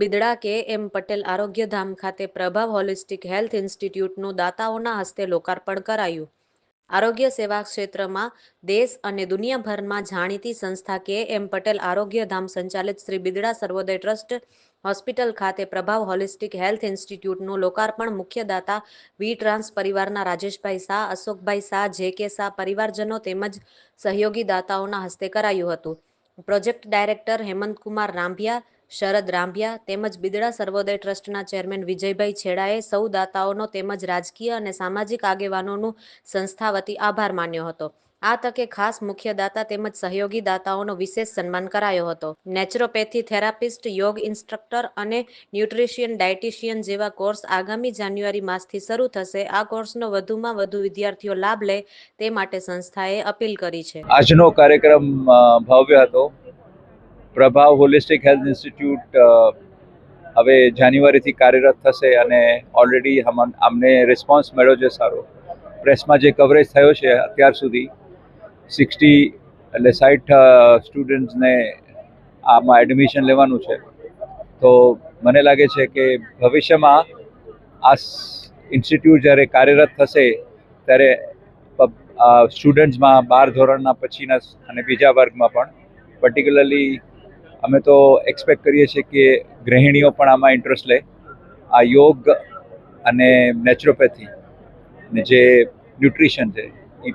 બિદડા કે એમ પટેલ આરોગ્યધામ ખાતે પ્રભાવ હોલિસ્ટિક હેલ્થ ઇન્સ્ટિટ્યૂટનું દાતાઓના હસ્તે લોકાર્પણ કરાયું. આરોગ્ય સેવા ક્ષેત્રમાં દેશ અને દુનિયાભરમાં જાણીતી સંસ્થા કે એમ પટેલ આરોગ્યધામ સંચાલિત શ્રી બિદડા સર્વોદય ટ્રસ્ટ હોસ્પિટલ ખાતે પ્રભાવ હોલિસ્ટિક હેલ્થ ઇન્સ્ટિટ્યૂટનું લોકાર્પણ મુખ્ય દાતા વી ટ્રાન્સ પરિવારના રાજેશભાઈ શાહ, અશોકભાઈ શાહ, જે કે શાહ પરિવારજનો તેમજ સહયોગી દાતાઓના હસ્તે કરાયું હતું. પ્રોજેક્ટ ડાયરેક્ટર હેમંતકુમાર રાંભિયા શરદ રાંભિયા તેમજ બિદડા સર્વોદય ટ્રસ્ટના ચેરમેન વિજયભાઈ છેડાએ સૌ દાતાઓનો તેમજ રાજકીય અને સામાજિક આગેવાનોનું સંસ્થા વતી આભાર માન્યો હતો. આ તકે ખાસ મુખ્ય દાતા તેમજ સહયોગી દાતાઓનો વિશેષ સન્માન કરાયો હતો. નેચરોપેથી થેરાપિસ્ટ, યોગ ઇન્સ્ટ્રક્ટર અને ન્યુટ્રિશિયન ડાયટિશિયન જેવા કોર્સ આગામી જાન્યુઆરી માસથી શરૂ થશે. આ કોર્સનો વધુમાં વધુ વિદ્યાર્થીઓ લાભ લે તે માટે સંસ્થાએ અપીલ કરી છે. આજનો કાર્યક્રમ ભવ્ય હતો. પ્રભાવ હોલિસ્ટિક હેલ્થ ઇન્સ્ટિટ્યૂટ હવે જાન્યુઆરીથી કાર્યરત થશે અને ઓલરેડી અમને રિસ્પોન્સ મળ્યો છે સારો. પ્રેસમાં જે કવરેજ થયો છે અત્યાર સુધી સિક્સટી એટલે સાઠ સ્ટુડન્ટ્સને આમાં એડમિશન લેવાનું છે. તો મને લાગે છે કે ભવિષ્યમાં આ ઇન્સ્ટિટ્યૂટ જ્યારે કાર્યરત થશે, ત્યારે સ્ટુડન્ટ્સમાં બાર ધોરણના પછીના અને બીજા વર્ગમાં પણ પર્ટિક્યુલરલી અમે તો એક્સપેક્ટ કરીએ છીએ કે ગૃહિણીઓ પણ આમાં ઇન્ટરેસ્ટ લે. આ યોગ અને નેચરોપેથી ને જે ન્યુટ્રિશન છે, એ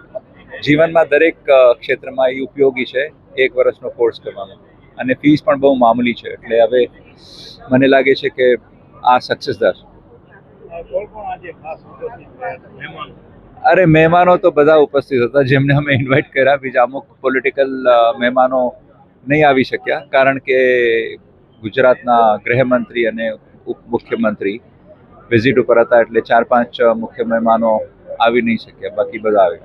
જીવનમાં દરેક ક્ષેત્રમાં એ ઉપયોગી છે એક વર્ષનો કોર્સ કરવાનો. અને ફીસ પણ બહુ મામૂલી છે. એટલે હવે મને લાગે છે કે આ સક્સેસ થશે અરે, મહેમાનો તો બધા ઉપસ્થિત હતા જેમને અમે ઇન્વાઇટ કર્યા. બીજા અમુક પોલિટિકલ મહેમાનો નહીં આવી શક્યા, કારણ કે ગુજરાતના ગૃહમંત્રી અને ઉપ મુખ્યમંત્રી વિઝિટ ઉપર હતા એટલે ચાર પાંચ મુખ્ય મહેમાનો આવી નહીં શક્યા, બાકી બધા આવી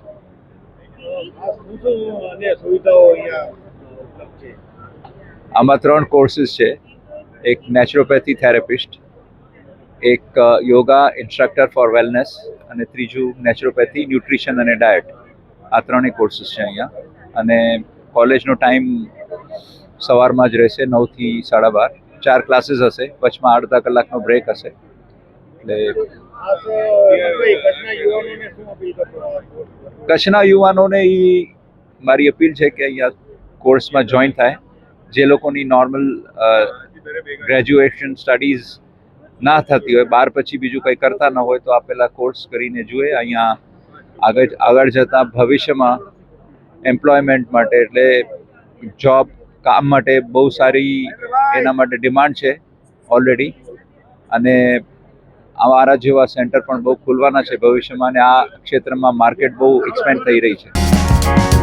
ખાસ શું શું અને સુવિધાઓ અહીંયા ઉપલબ્ધ છે આમાં ત્રણ કોર્સીસ છે, એક નેચરોપેથી થેરેપિસ્ટ એક યોગા ઇન્સ્ટ્રક્ટર ફોર વેલનેસ અને ત્રીજું નેચરોપેથી ન્યુટ્રિશન અને ડાયટ આ ત્રણેય કોર્સીસ છે અહીંયા. અને કોલેજનો ટાઈમ સવારમાં જ રહેશે, નવથી સાડા બાર. ચાર ક્લાસીસ હશે, વચમાં અડધા કલાકનો બ્રેક હશે. એટલે કચ્છના યુવાનોને એ મારી અપીલ છે કે અહીંયા કોર્સમાં જોઈન થાય. જે લોકોની નોર્મલ ગ્રેજ્યુએશન સ્ટડીઝ ના થતી હોય, બાર પછી બીજું કંઈ કરતા ન હોય, તો આ પહેલાં કોર્સ કરીને જુએ. અહીંયા આગળ આગળ જતાં ભવિષ્યમાં એમ્પ્લોયમેન્ટ માટે, એટલે જોબ કામ માટે બહુ સારી એના માટે ડિમાન્ડ છે ઓલરેડી અને અમારા જેવા સેન્ટર પણ બહુ ખુલવાના છે ભવિષ્યમાં અને આ ક્ષેત્રમાં માર્કેટ બહુ એક્સપેન્ડ થઈ રહી છે.